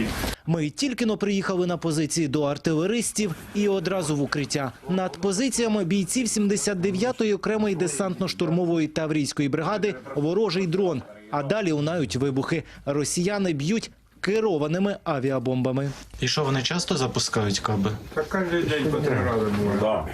один. Ми тільки но приїхали на позиції до артилеристів і одразу в укриття. Над позиціями бійців 79-ї окремої десантно-штурмової таврійської бригади ворожий дрон. А далі лунають вибухи. Росіяни б'ють керованими авіабомбами. І що вони часто запускають каби? Так кожен день по три рази буває. Да.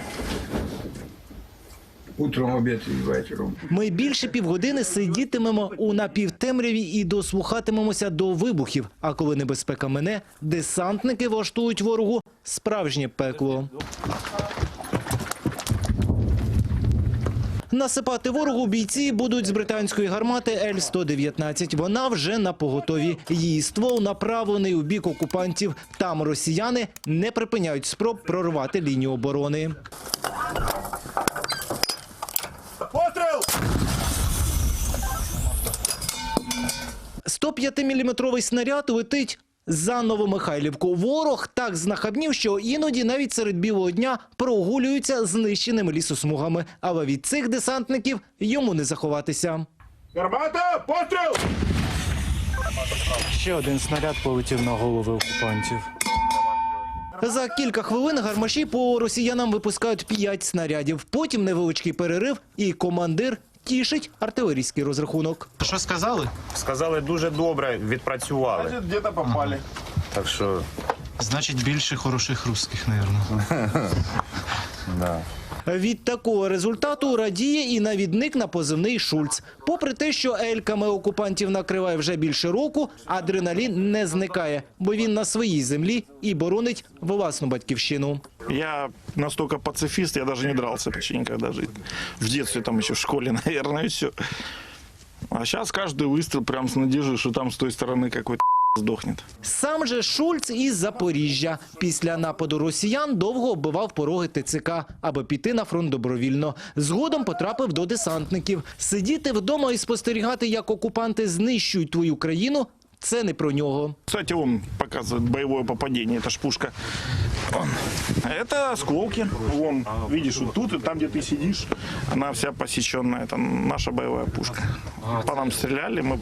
Утром, обід і вечором. Ми більше півгодини сидітимемо у напівтемряві і дослухатимемося до вибухів. А коли небезпека мине, десантники влаштують ворогу справжнє пекло. Насипати ворогу бійці будуть з британської гармати Л-119. Вона вже на поготові. Її ствол направлений у бік окупантів. Там росіяни не припиняють спроб прорвати лінію оборони. 105-мм снаряд летить за Новомихайлівку. Ворог так знахабнів, що іноді навіть серед білого дня прогулюються знищеними лісосмугами. Але від цих десантників йому не заховатися. Гармата, постріл! Ще один снаряд полетів на голови окупантів. За кілька хвилин гармаші по росіянам випускають п'ять снарядів. Потім невеличкий перерив, і командир тішить артилерійський розрахунок. Що сказали? Сказали, дуже добре відпрацювали. Где-то попали. Так що Значить, більше хороших русських, мабуть. Від такого результату радіє і навідник на позивний Шульц. Попри те, що ельками окупантів накриває вже більше року, адреналін не зникає, бо він на своїй землі і боронить власну батьківщину. Я настолько пацифист, я даже не дрался почти никогда в жизни. В детстве, там еще в школе, наверное, и все. А сейчас каждый выстрел прям с надеждой, что там с той стороны какой-то сдохнет. Сам же Шульц із Запоріжжя після нападу росіян довго оббивав пороги ТЦК, аби піти на фронт добровільно. Згодом потрапив до десантників. Сидіти вдома і спостерігати, як окупанти знищують твою країну. Це не про нього. Кстати, он показывает боевое попадение, это ж пушка. Вон. А Это осколки. Вон, видишь, вот тут и там, где ты сидишь, она вся посеченная. Это наша боевая пушка. По нам стреляли, мы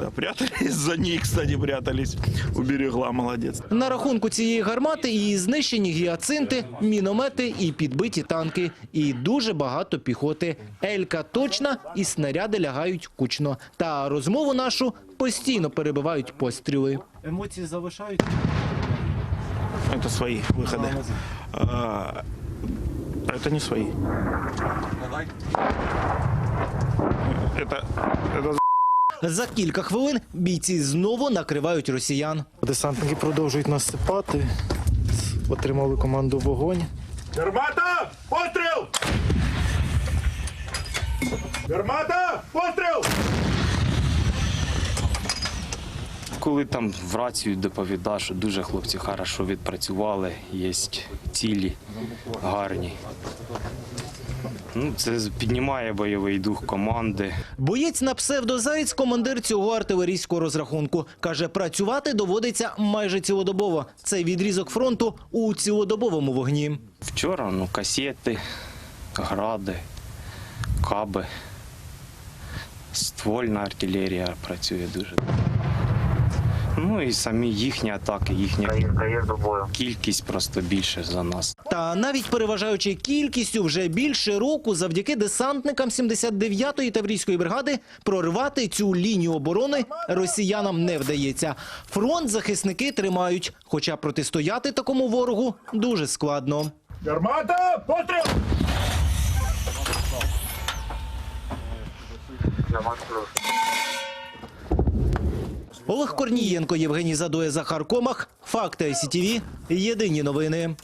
да, прятались за ней, кстати, прятались. Уберегла, молодец. На рахунку цієї гармати і знищені гіацинти, міномети і підбиті танки. І дуже багато піхоти. Елька точна і снаряди лягають кучно. Та розмову нашу постійно перебивають постріли. Емоції залишають. Это свои выходы. А, это не свои. Это, это За кілька хвилин бійці знову накривають росіян. Десантники продовжують насипати. Отримали команду вогонь. Гармата, постріл! Гармата, постріл! Коли там в рацію доповідав, що дуже хлопці хорошо відпрацювали, є цілі гарні. Ну, це піднімає бойовий дух команди. Боєць на псевдозаєць – командир цього артилерійського розрахунку. Каже, працювати доводиться майже цілодобово. Цей відрізок фронту у цілодобовому вогні. Вчора ну, касети, гради, каби, ствольна артилерія працює дуже. Ну і самі їхні атаки, їхня кількість просто більше за нас. Та навіть переважаючи кількістю вже більше року завдяки десантникам 79-ї Таврійської бригади проривати цю лінію оборони росіянам не вдається. Фронт захисники тримають, хоча протистояти такому ворогу дуже складно. Гармата, постріл! Олег Корнієнко, Євгеній Задоя, Захар Комах. Факти СІТІВІ. Єдині новини.